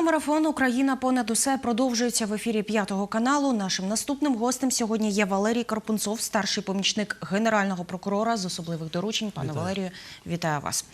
Телемарафон Україна понад усе продовжується в ефірі п'ятого каналу. Нашим наступним гостем сьогодні є Валерій Карпунцов, старший помічник генерального прокурора з особливих доручень. Пане Вітаю. Валерію, вітаю вас.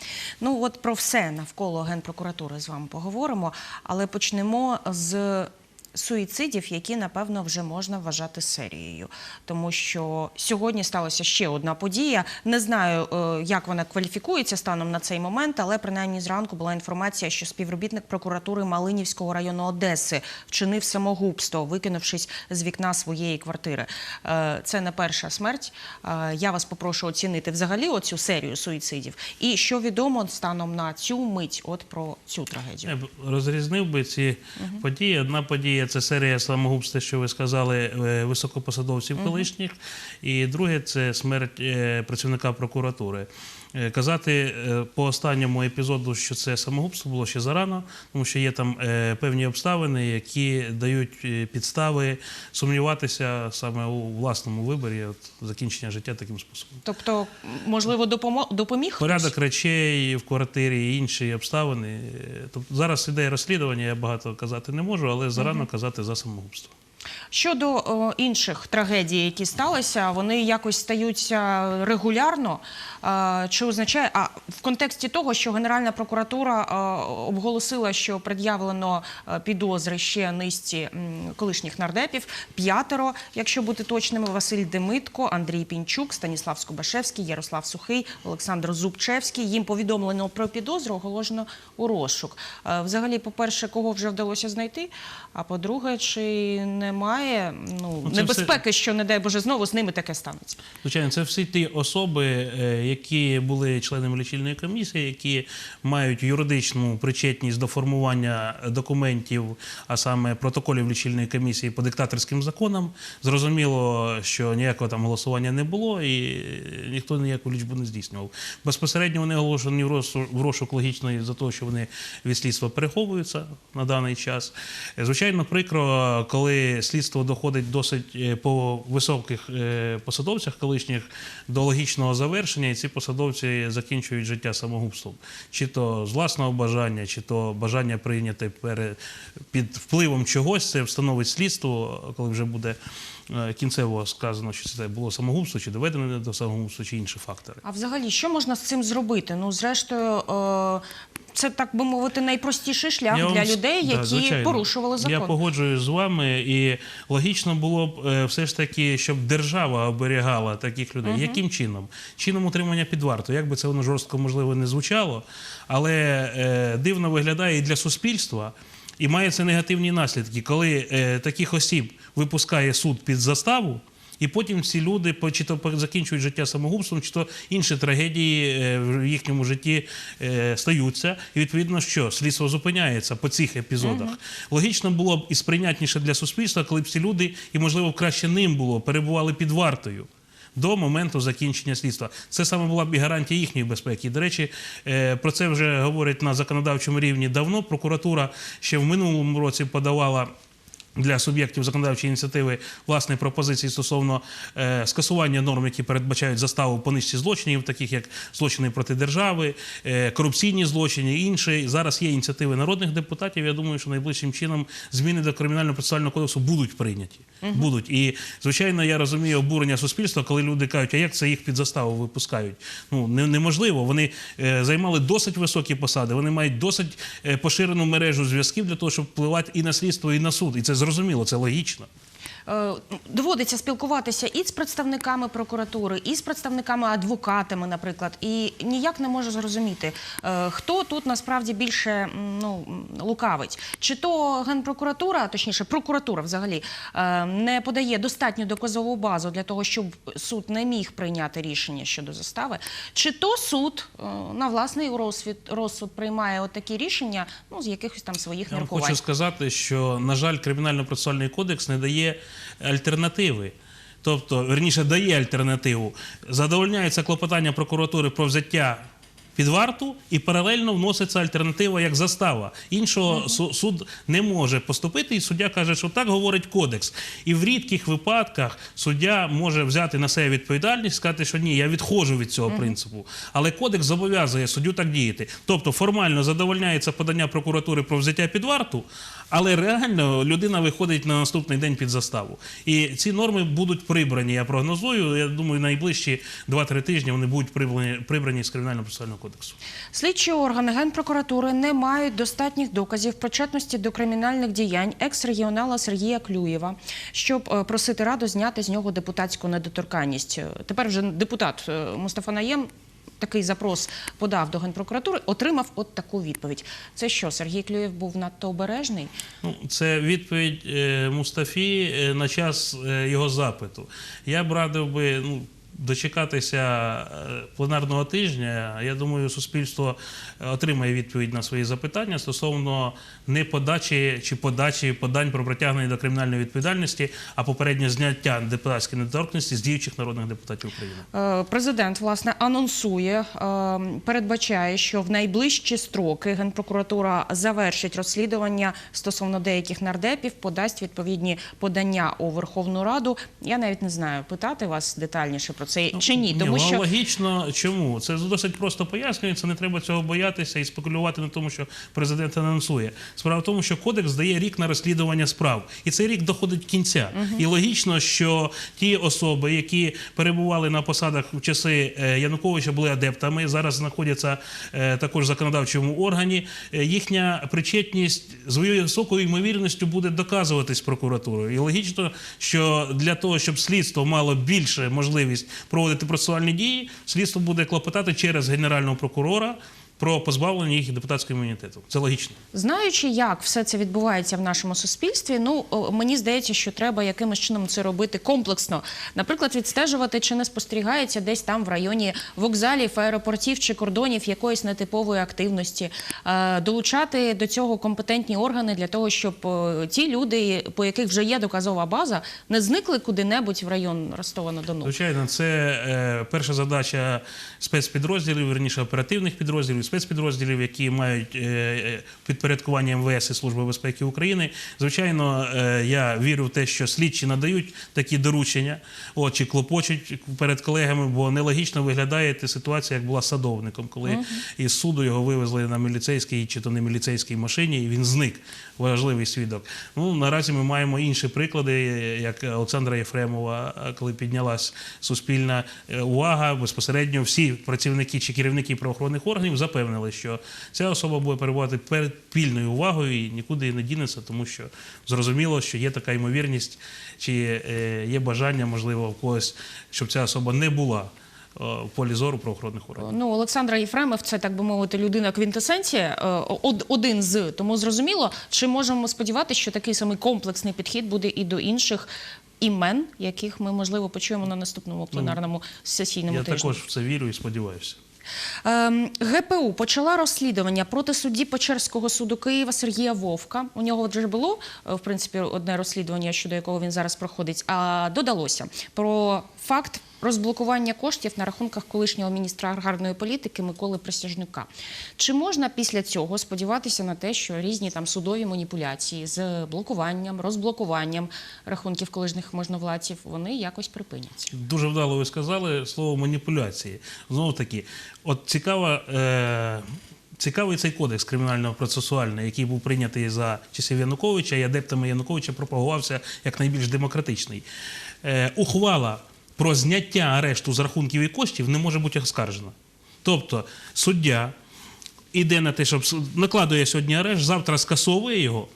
Ну от про все навколо генпрокуратури з вами поговоримо, але почнемо з. Суїцидів, які напевно вже можна вважати серією, тому що сьогодні сталася ще одна подія. Не знаю, е, як вона кваліфікується станом на цей момент, але принаймні зранку була інформація, що співробітник прокуратури Малинівського району Одеси вчинив самогубство, викинувшись з вікна своєї квартири. Е, Це не перша смерть. Е, Я вас попрошу оцінити взагалі оцю серію суїцидів. І що відомо станом на цю мить, от про цю трагедію. Я б розрізнив би ці події. Одна подія це серія самогубств, що ви сказали, е, високопосадовців колишніх. І друге це смерть е, працівника прокуратури. Е, Казати е, по останньому епізоду, що це самогубство, було ще зарано, тому що є там е, певні обставини, які дають підстави сумніватися саме у власному виборі от, закінчення життя таким способом. Тобто, можливо, допоміг? Порядок речей в квартирі і інші обставини. Тобто зараз іде розслідування, я багато казати не можу, але зарано казати за самогубство. Щодо о, інших трагедій, які сталися, вони якось стаються регулярно. Е, Чи означає, а в контексті того, що Генеральна прокуратура е, обголосила, що пред'явлено е, підозри ще низці колишніх нардепів, п'ятеро, якщо бути точними, Василь Демитко, Андрій Пінчук, Станіслав Скубашевський, Ярослав Сухий, Олександр Зубчевський. Їм повідомлено про підозру, оголошено у розшук. Е, Взагалі, по-перше, кого вже вдалося знайти? А по-друге, чи немає ну, Ну, небезпеки, що, не дай Боже, знову з ними таке станеться? Звичайно, це всі ті особи, е, які були членами лічильної комісії, які мають юридичну причетність до формування документів, а саме протоколів лічильної комісії по диктаторським законам. Зрозуміло, що ніякого там голосування не було, і ніхто ніяку лічбу не здійснював. Безпосередньо вони оголошені в розшук- в розшук логічно за того, що вони від слідства переховуються на даний час. Е, Звичайно, прикро, коли слідство доходить досить е, по високих е, посадовцях колишніх до логічного завершення, і ці посадовці закінчують життя самогубством, чи то з власного бажання, чи то бажання прийняти під впливом чогось. Це встановить слідство, коли вже буде е, кінцево сказано, що це було самогубство, чи доведено до самогубства, чи інші фактори. А взагалі, що можна з цим зробити? Ну, зрештою, це так би мовити, найпростіший шлях Я для людей, да, які звичайно. порушували закон. Я погоджуюсь з вами, і логічно було б е, все ж таки, щоб держава оберігала таких людей. Яким чином? Чином утримання під вартою. Як би це воно жорстко можливо не звучало, але е, дивно виглядає і для суспільства. І має це негативні наслідки, коли е, таких осіб випускає суд під заставу, і потім ці люди чи то закінчують життя самогубством, чи то інші трагедії е, в їхньому житті е, стаються. І відповідно, що слідство зупиняється по цих епізодах. Логічно було б і сприйнятніше для суспільства, коли б ці люди, і можливо краще ним було, перебували під вартою. До моменту закінчення слідства це саме була б і гарантія їхньої безпеки. До речі, е, про це вже говорять на законодавчому рівні давно. Прокуратура ще в минулому році подавала. Для суб'єктів законодавчої ініціативи власне пропозиції стосовно е, скасування норм, які передбачають заставу по низці злочинів, таких як злочини проти держави, е, корупційні злочини і інші. Зараз є ініціативи народних депутатів. Я думаю, що найближчим чином зміни до кримінального процесуального кодексу будуть прийняті. Будуть. І звичайно, я розумію обурення суспільства, коли люди кажуть, а як це їх під заставу випускають? Ну не- неможливо. Вони е, займали досить високі посади. Вони мають досить е, поширену мережу зв'язків для того, щоб впливати і на слідство, і на суд. І це зрозуміло, це логічно. Е, Доводиться спілкуватися і з представниками прокуратури, і з представниками адвокатами, наприклад, і ніяк не можу зрозуміти, е, хто тут насправді більше ну, лукавить. Чи то генпрокуратура, точніше, прокуратура взагалі е, не подає достатню доказову базу для того, щоб суд не міг прийняти рішення щодо застави, чи то суд на власний розсуд, розсуд приймає от такі рішення ну, з якихось там своїх Я вам міркувань. хочу сказати, що, на жаль, кримінально-процесуальний кодекс не дає альтернативи. Тобто, верніше, дає альтернативу. Задовольняється клопотання прокуратури про взяття під варту і паралельно вноситься альтернатива як застава. Іншого су- суд не може поступити, і суддя каже, що так говорить кодекс. І в рідких випадках суддя може взяти на себе відповідальність, сказати, що ні, я відходжу від цього принципу. Але кодекс зобов'язує суддю так діяти. Тобто формально задовольняється подання прокуратури про взяття під варту, але реально людина виходить на наступний день під заставу. І ці норми будуть прибрані. Я прогнозую. Я думаю, найближчі 2-3 тижні вони будуть прибрані, прибрані з кримінального процесуального кодексу. Слідчі органи Генпрокуратури не мають достатніх доказів причетності до кримінальних діянь екс-регіонала Сергія Клюєва, щоб е, просити раду зняти з нього депутатську недоторканність. Е, Тепер вже депутат е, Мустафа Наєм такий запрос подав до Генпрокуратури, отримав от таку відповідь. Це що, Сергій Клюєв був надто обережний? Ну, це відповідь Мустафі на час його запиту. Я б радив би ну, дочекатися е, пленарного тижня. Я думаю, суспільство отримає відповідь на свої запитання стосовно не подачі чи подачі подань про притягнення до кримінальної відповідальності, а попереднє зняття депутатської недоторкності з діючих народних депутатів України. Е, Президент власне анонсує, е, передбачає, що в найближчі строки Генпрокуратура завершить розслідування стосовно деяких нардепів, подасть відповідні подання у Верховну Раду. Я навіть не знаю питати вас детальніше про це чи ні, тому ну, що логічно, чому це досить просто пояснюється. Не треба цього боятися і спекулювати на тому, що президент анонсує. Справа в тому, що кодекс дає рік на розслідування справ, і цей рік доходить кінця. І логічно, що ті особи, які перебували на посадах в часи е, Януковича, були адептами, зараз знаходяться е, також в законодавчому органі. е, Їхня причетність з високою ймовірністю буде доказуватись прокуратурою. І логічно, що для того, щоб слідство мало більше можливість проводити процесуальні дії, слідство буде клопотати через генерального прокурора про позбавлення їх депутатського імунітету. Це логічно. знаючи, як все це відбувається в нашому суспільстві, ну мені здається, що треба якимось чином це робити комплексно. Наприклад, відстежувати, чи не спостерігається десь там в районі вокзалів, аеропортів чи кордонів якоїсь нетипової активності, Е, долучати до цього компетентні органи для того, щоб ті люди, по яких вже є доказова база, не зникли куди-небудь в район Ростова на Дону. Звичайно, це е, перша задача спецпідрозділів, верніше оперативних підрозділів, спецпідрозділів, які мають е, е, підпорядкування МВС і Служби безпеки України. Звичайно, е, я вірю в те, що слідчі надають такі доручення, от, чи клопочуть перед колегами, бо нелогічно виглядає та ситуація, як була з садовником, коли із суду його вивезли на міліцейській чи то не міліцейській машині, і він зник. Важливий свідок. Ну наразі ми маємо інші приклади, як Олександра Єфремова, коли піднялась суспільна увага, безпосередньо всі працівники чи керівники правоохоронних органів запевнили, що ця особа буде перебувати перед пільною увагою і нікуди не дінеться, тому що зрозуміло, що є така ймовірність, чи е, є бажання, можливо, в когось, щоб ця особа не була е, в полі зору правоохоронних органів. Ну, Олександр Єфремов, це так би мовити, людина квінтесенція, е, од- один з. Тому зрозуміло, чи можемо сподіватися, що такий самий комплексний підхід буде і до інших імен, яких ми можливо почуємо на наступному пленарному сесійному Я тижні. також в це вірю і сподіваюся. Ем, ГПУ почала розслідування проти судді Печерського суду Києва Сергія Вовка. У нього вже було е, в принципі одне розслідування, щодо якого він зараз проходить. А додалося про факт розблокування коштів на рахунках колишнього міністра аграрної політики Миколи Присяжнюка. Чи можна після цього сподіватися на те, що різні там судові маніпуляції з блокуванням, розблокуванням рахунків колишніх можновладців вони якось припиняться? Дуже вдало ви сказали слово маніпуляції. Знову таки, от цікава. Е- Цікавий цей кодекс кримінально-процесуальний, який був прийнятий за часів Януковича і адептами Януковича пропагувався як найбільш демократичний. Е, ухвала про зняття арешту з рахунків і коштів не може бути оскаржено. Тобто суддя іде на те, щоб накладує сьогодні арешт, завтра скасовує його.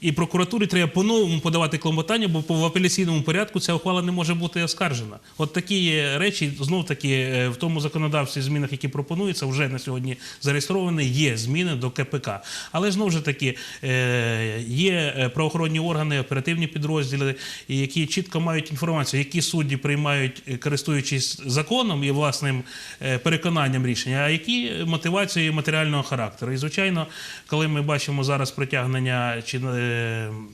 І прокуратурі треба по-новому подавати клопотання, бо в апеляційному порядку ця ухвала не може бути оскаржена. От такі речі, знов таки, е, в тому законодавстві змінах, які пропонуються, вже на сьогодні зареєстровані, є зміни до КПК. Але знову ж таки е, є е, правоохоронні органи, оперативні підрозділи, які чітко мають інформацію, які судді приймають, користуючись законом і власним переконанням рішення, а які мотивацією матеріального характеру. І звичайно, коли ми бачимо зараз притягнення чи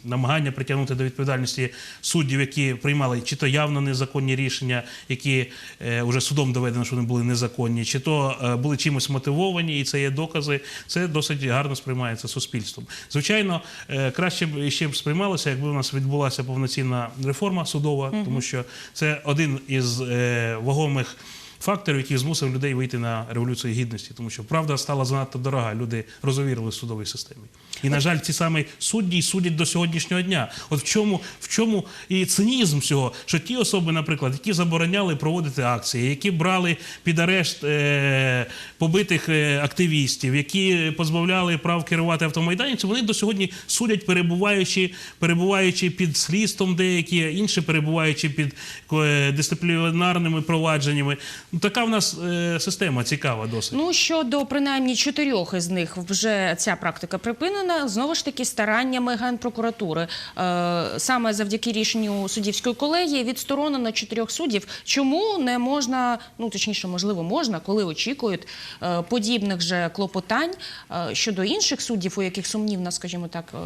намагання притягнути до відповідальності суддів, які приймали чи то явно незаконні рішення, які е, вже судом доведено, що вони були незаконні, чи то е, були чимось мотивовані, і це є докази. Це досить гарно сприймається суспільством. Звичайно, е, краще б ще б сприймалося, якби у нас відбулася повноцінна реформа судова, тому що це один із е, вагомих. Факторів, який змусив людей вийти на революцію гідності, тому що правда стала занадто дорога. Люди розовірили в судовій системі. І, на жаль, ці самі судді судять до сьогоднішнього дня. От в чому, в чому і цинізм цього, що ті особи, наприклад, які забороняли проводити акції, які брали під арешт е, побитих е, активістів, які позбавляли прав керувати автомайданців, вони до сьогодні судять, перебуваючи, перебуваючи під слідством деякі, інші перебуваючи під е, дисциплінарними провадженнями. Ну, така в нас е, система цікава досить. Ну щодо принаймні чотирьох із них вже ця практика припинена. Знову ж таки, стараннями генпрокуратури е, саме завдяки рішенню суддівської колегії відсторонено чотирьох суддів. Чому не можна, ну точніше, можливо, можна, коли очікують е, подібних же клопотань е, щодо інших суддів, у яких сумнівна, скажімо так, е,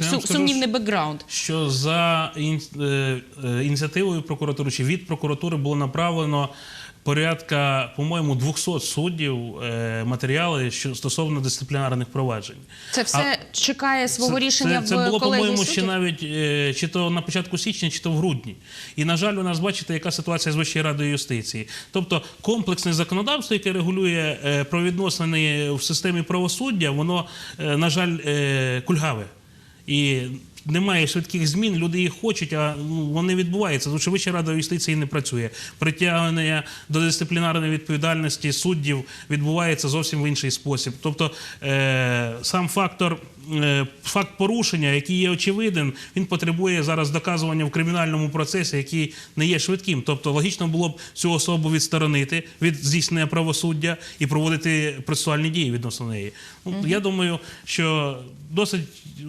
су- скажу, сумнівний бекграунд. що за ін- е, е, ініціативою прокуратури чи від прокуратури було направлено порядка, по-моєму, 200 суддів е, матеріали що стосовно дисциплінарних проваджень. Це все чекає свого Це- рішення це, це в було, по-моєму, ще навіть е, чи то на початку січня, чи то в грудні. І, на жаль, у нас бачите, яка ситуація з Вищою радою юстиції. Тобто комплексне законодавство, яке регулює е, правовідносини в системі правосуддя, воно, е, на жаль, е, кульгаве. І немає швидких змін, люди їх хочуть, а ну, вони відбуваються. Тому що Вища рада юстиції не працює. Притягнення до дисциплінарної відповідальності суддів відбувається зовсім в інший спосіб. Тобто е, сам фактор. Е, Факт порушення, який є очевидним, він потребує зараз доказування в кримінальному процесі, який не є швидким. Тобто логічно було б цю особу відсторонити від здійснення правосуддя і проводити процесуальні дії відносно неї. Ну, Я думаю, що досить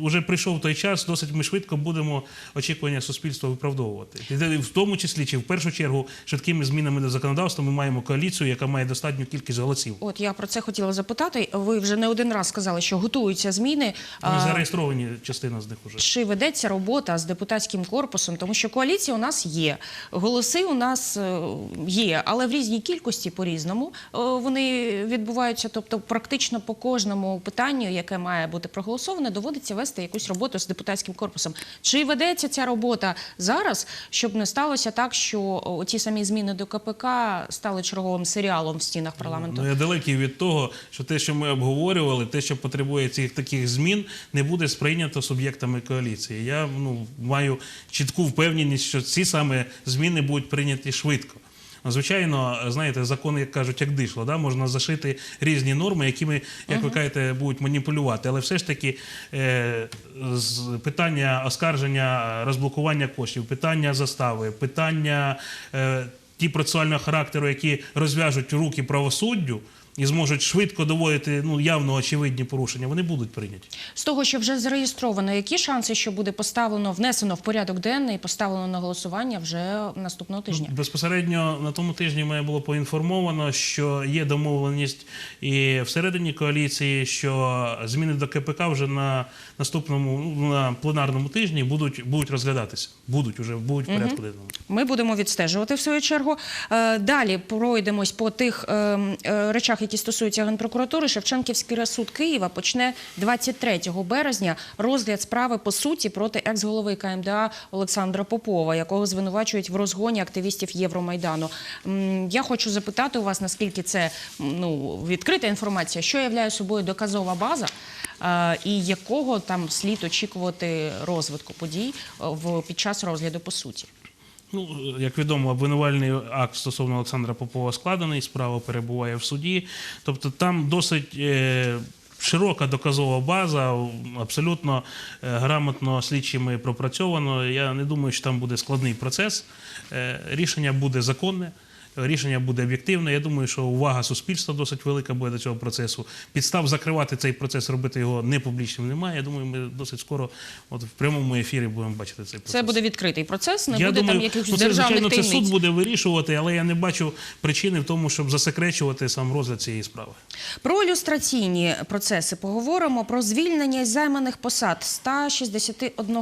вже прийшов той час, досить ми швидко будемо очікування суспільства виправдовувати. В тому числі, чи в першу чергу, швидкими змінами до законодавства ми маємо коаліцію, яка має достатню кількість голосів. От я про це хотіла запитати. Ви вже не один раз сказали, що готуються зміни. Вони А, зареєстровані частина з них уже. Чи ведеться робота з депутатським корпусом? Тому що коаліція у нас є, голоси у нас е, є, але в різній кількості по-різному е, вони відбуваються. Тобто, практично по кожному питанню, яке має бути проголосоване, доводиться вести якусь роботу з депутатським корпусом. Чи ведеться ця робота зараз, щоб не сталося так, що ті самі зміни до КПК стали черговим серіалом в стінах парламенту? Ну, я далекий від того, що те, що ми обговорювали, те, що потребує цих таких змін, не буде сприйнято суб'єктами коаліції. Я ну, маю чітку впевненість, що ці саме зміни будуть прийняті швидко. Звичайно, знаєте, закон, як кажуть, як дишло, да? можна зашити різні норми, якими, як ви кажете, будуть маніпулювати. Але все ж таки е, з питання оскарження, розблокування коштів, питання застави, питання е, ті процесуального характеру, які розв'яжуть руки правосуддю і зможуть швидко доводити ну, явно очевидні порушення, вони будуть прийняті. З того, що вже зареєстровано, які шанси, що буде поставлено, внесено в порядок денний поставлено на голосування вже наступного тижня? Безпосередньо на тому тижні мене було поінформовано, що є домовленість і всередині коаліції, що зміни до КПК вже на наступному ну, на пленарному тижні будуть, будуть розглядатися. Будуть уже будуть в порядку денному. Ми будемо відстежувати в свою чергу. Е, Далі пройдемось по тих е, е, речах, які стосуються Генпрокуратури. Шевченківський суд Києва почне 23 березня розгляд справи по суті проти екс-голови КМДА Олександра Попова, якого звинувачують в розгоні активістів Євромайдану. Я хочу запитати у вас, наскільки це ну, відкрита інформація, що являє собою доказова база. е, І якого там слід очікувати розвитку подій е, в під час розгляду по суті? Ну, як відомо, обвинувальний акт стосовно Олександра Попова складений, справа перебуває в суді. Тобто там досить е, широка доказова база, абсолютно е, грамотно слідчими пропрацьовано. Я не думаю, що там буде складний процес. Е, рішення буде законне. Рішення буде об'єктивне. Я думаю, що увага суспільства досить велика буде до цього процесу. Підстав закривати цей процес, робити його непублічним немає. Я думаю, ми досить скоро, от в прямому ефірі, будемо бачити цей процес. Це буде відкритий процес, не я буде думаю, там якихось ну, це, державних звичайно, це суд буде вирішувати, але я не бачу причини в тому, щоб засекречувати сам розгляд цієї справи. Про ілюстраційні процеси поговоримо про звільнення займаних посад 161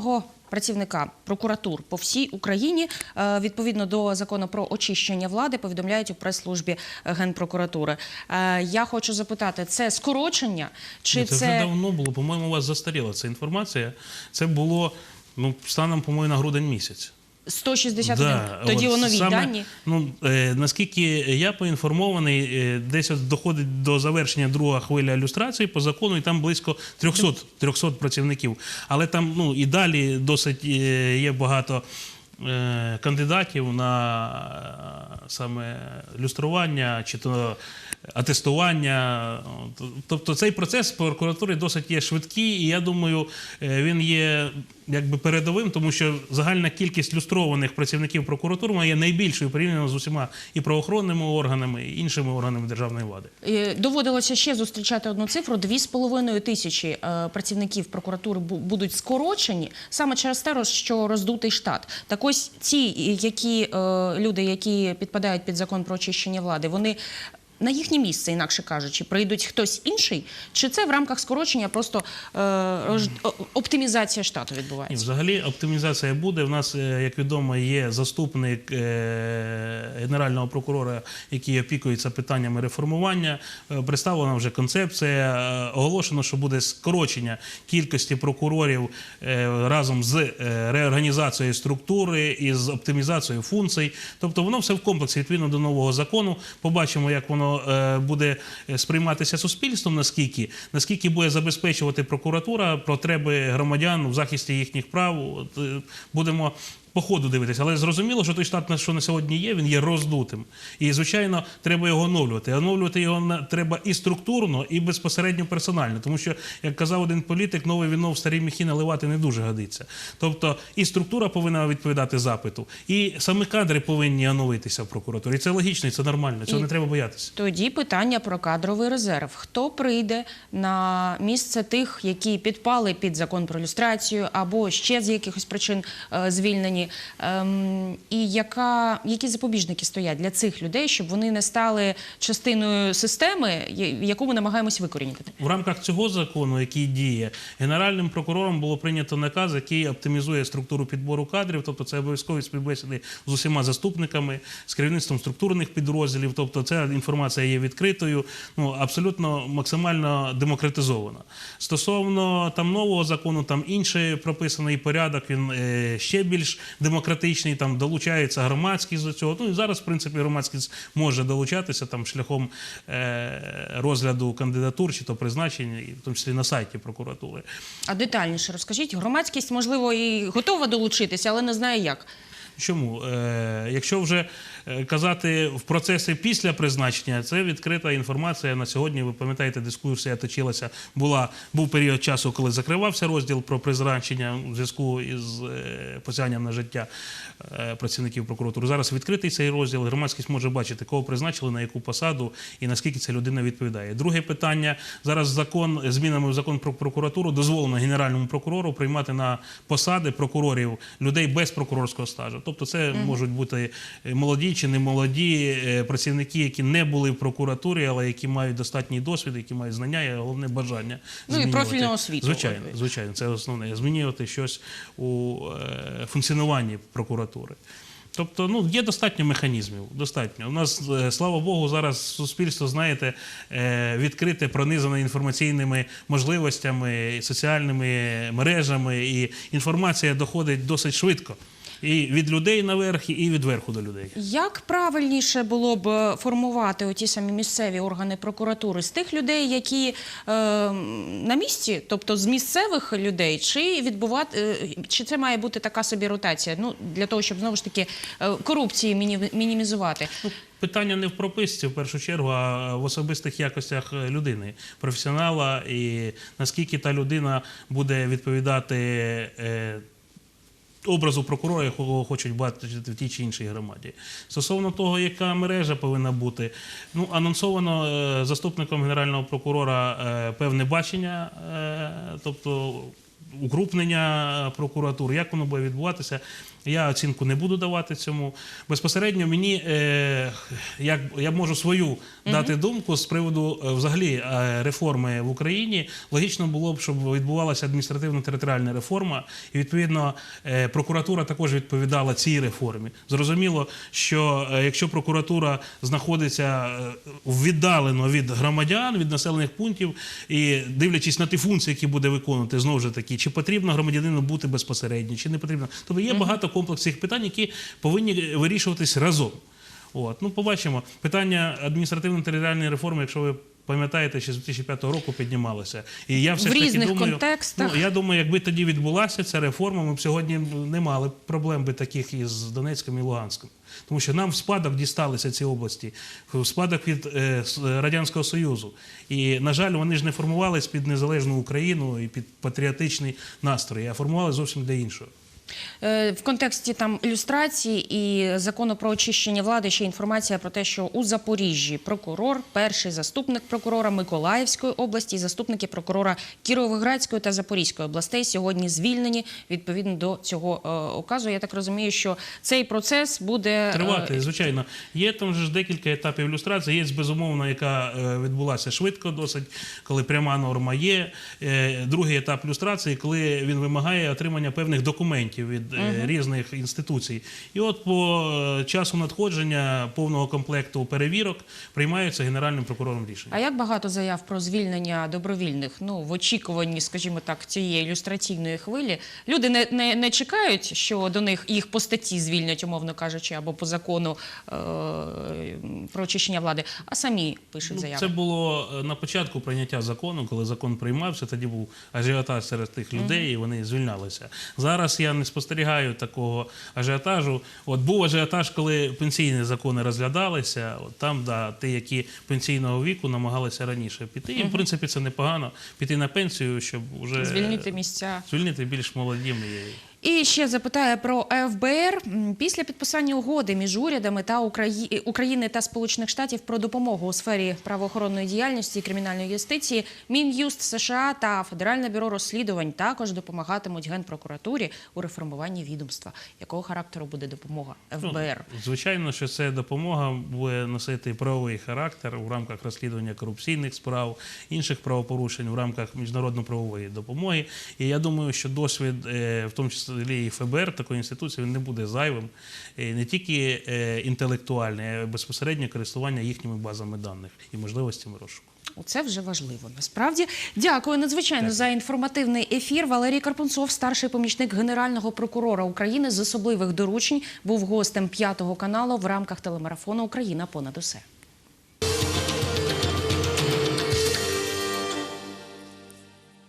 працівника прокуратур по всій Україні е, відповідно до закону про очищення влади повідомляють у прес-службі Генпрокуратури. Е, Я хочу запитати, це скорочення чи Ні, це, це, вже давно було. По-моєму, у вас застаріла ця інформація. Це було ну, станом, по-моєму, на грудень місяць. 161? Да, Тоді от новій саме, дані. Ну, е, наскільки я поінформований, е, десь от доходить до завершення друга хвиля ілюстрації по закону, і там близько 300, 300 працівників. Але там ну, і далі досить е, є багато е, кандидатів на е, саме люстрування чи то атестування. Тобто цей процес прокуратури досить є швидкий, і я думаю, е, він є якби передовим, тому що загальна кількість люстрованих працівників прокуратури є найбільшою порівняно з усіма і правоохоронними органами, і іншими органами державної влади. Е, Доводилося ще зустрічати одну цифру: 2,5 тисячі е, працівників прокуратури бу- будуть скорочені саме через те, що роздутий штат. Так ось ці, які люди, які підпадають під закон про очищення влади, вони. На їхнє місце, інакше кажучи, прийдуть хтось інший, чи це в рамках скорочення просто е, оптимізація штату відбувається? взагалі оптимізація буде. У нас, е, як відомо, є заступник е, генерального прокурора, який опікується питаннями реформування. Представлена вже концепція. Оголошено, що буде скорочення кількості прокурорів е, разом з реорганізацією структури і з оптимізацією функцій. Тобто воно все в комплексі відповідно до нового закону. Побачимо, як воно е, буде сприйматися суспільством, наскільки наскільки буде забезпечувати прокуратура потреби громадян у захисті їхніх прав. Е, будемо. По ходу дивитися, але зрозуміло, що той штат, що на сьогодні є, він є роздутим. І, звичайно, треба його оновлювати. Оновлювати його треба і структурно, і безпосередньо персонально. Тому що, як казав один політик, нове віно в старі міхи наливати не дуже годиться. Тобто і структура повинна відповідати запиту, і саме кадри повинні оновитися в прокуратурі. Це логічно, і це нормально. Цього І- не треба боятися. Тоді питання про кадровий резерв. Хто прийде на місце тих, які підпали під закон про люстрацію або ще з якихось причин е, звільнені? Ем, і яка, які запобіжники стоять для цих людей, щоб вони не стали частиною системи, яку ми намагаємось викорінити? В рамках цього закону, який діє, генеральним прокурором було прийнято наказ, який оптимізує структуру підбору кадрів, тобто це обов'язкові співбесіди з усіма заступниками, з керівництвом структурних підрозділів. Тобто, ця інформація є відкритою, ну абсолютно максимально демократизована. Стосовно там нового закону, там інший прописаний порядок. Він е, ще більш демократичний. Там долучається громадськість до цього. Ну і зараз, в принципі, громадськість може долучатися там шляхом е, розгляду кандидатур чи то призначень, і в тому числі на сайті прокуратури. А детальніше розкажіть, громадськість можливо і готова долучитися, але не знає як. Чому? Е, якщо вже казати в процесі після призначення, це відкрита інформація на сьогодні. Ви пам'ятаєте, дискусія точилася. Була був період часу, коли закривався розділ про призначення у зв'язку із е, посяганням на життя е, працівників прокуратури. Зараз відкритий цей розділ. Громадськість може бачити, кого призначили на яку посаду і наскільки ця людина відповідає. Друге питання зараз закон змінами в закон про прокуратуру дозволено генеральному прокурору приймати на посади прокурорів людей без прокурорського стажу. Тобто, це можуть бути е, молоді чи не молоді е, працівники, які не були в прокуратурі, але які мають достатній досвід, які мають знання і головне бажання. Ну, і змінювати. профільну освіту. Звичайно, звичайно, це основне змінювати щось у е, функціонуванні прокуратури. Тобто, ну є достатньо механізмів. Достатньо. У нас, е, слава Богу, зараз суспільство, знаєте, відкрите, пронизане інформаційними можливостями, соціальними мережами, і інформація доходить досить швидко. І від людей наверх, і від верху до людей. Як правильніше було б е, формувати оті самі місцеві органи прокуратури з тих людей, які е, на місці, тобто з місцевих людей, чи відбувати, е, чи це має бути така собі ротація? Ну для того, щоб знову ж таки е, корупції міні- мінімізувати. Ну, питання не в прописці в першу чергу, а в особистих якостях е, людини, професіонала, і наскільки та людина буде відповідати. Образу прокурора, якого хочуть бачити в тій чи іншій громаді. Стосовно того, яка мережа повинна бути, ну анонсовано е, заступником генерального прокурора е, певне бачення, е, тобто укрупнення прокуратур, Як воно буде відбуватися? Я оцінку не буду давати цьому. Безпосередньо мені е, як я можу свою дати думку з приводу е, взагалі е, реформи в Україні. Логічно було б, щоб відбувалася адміністративно-територіальна реформа, і відповідно прокуратура також відповідала цій реформі. Зрозуміло, що якщо прокуратура знаходиться віддалено від громадян, від населених пунктів, і дивлячись на ті функції, які буде виконувати, знову ж таки, чи потрібно громадянину бути безпосередньо, чи не потрібно. Тобто є багато комплексних питань, які повинні вирішуватись разом. От. Ну, побачимо. Питання адміністративно-територіальної реформи, якщо ви пам'ятаєте, ще з 2005 року піднімалося. І я все В ж таки різних думаю, контекстах. Ну, я думаю, якби тоді відбулася ця реформа, ми б сьогодні не мали проблем би таких із Донецьком і Луганськом. Тому що нам в спадок дісталися ці області, в спадок від е, Радянського Союзу. І, на жаль, вони ж не формувались під незалежну Україну і під патріотичний настрій, а формували зовсім для іншого. Е, В контексті там ілюстрації і закону про очищення влади ще інформація про те, що у Запоріжжі прокурор, перший заступник прокурора Миколаївської області, заступники прокурора Кіровоградської та Запорізької областей сьогодні звільнені відповідно до цього е, указу. Я так розумію, що цей процес буде е, Тривати, звичайно. Є там ж декілька етапів ілюстрації. Є безумовно, яка відбулася швидко, досить, коли пряма норма є. Другий етап ілюстрації, коли він вимагає отримання певних документів від е, різних інституцій. І от по е, часу надходження повного комплекту перевірок приймаються генеральним прокурором рішення. А як багато заяв про звільнення добровільних, ну в очікуванні, скажімо так, цієї ілюстраційної хвилі, люди не, не, не чекають, що до них їх по статті звільнять, умовно кажучи, або по закону е, про очищення влади, а самі пишуть Ну, заяви. Це було е, на початку прийняття закону, коли закон приймався, тоді був ажіотаж серед тих людей, і вони звільнялися. Зараз я не спостерігаю такого ажіотажу. От був ажіотаж, коли пенсійні закони розглядалися. От там, да, ті, які пенсійного віку намагалися раніше піти. І в принципі це непогано піти на пенсію, щоб уже Звільнити місця. звільнити більш молодими. І ще запитаю про ФБР. Після підписання угоди між урядами та Украї... України та Сполучених Штатів про допомогу у сфері правоохоронної діяльності і кримінальної юстиції, Мін'юст США та Федеральне бюро розслідувань також допомагатимуть генпрокуратурі у реформуванні відомства. Якого характеру буде допомога ФБР? Ну, звичайно, що це допомога буде носити правовий характер в рамках розслідування корупційних справ, інших правопорушень в рамках міжнародно-правової допомоги. І я думаю, що досвід, е, в тому числі і ФБР, такої інституції, він не буде зайвим, Е, не тільки е, інтелектуальне, а й безпосереднє користування їхніми базами даних і можливостями розшуку. Це вже важливо. Насправді дякую надзвичайно за інформативний ефір. Валерій Карпунцов, старший помічник генерального прокурора України з особливих доручень, був гостем п'ятого каналу в рамках телемарафону Україна понад усе.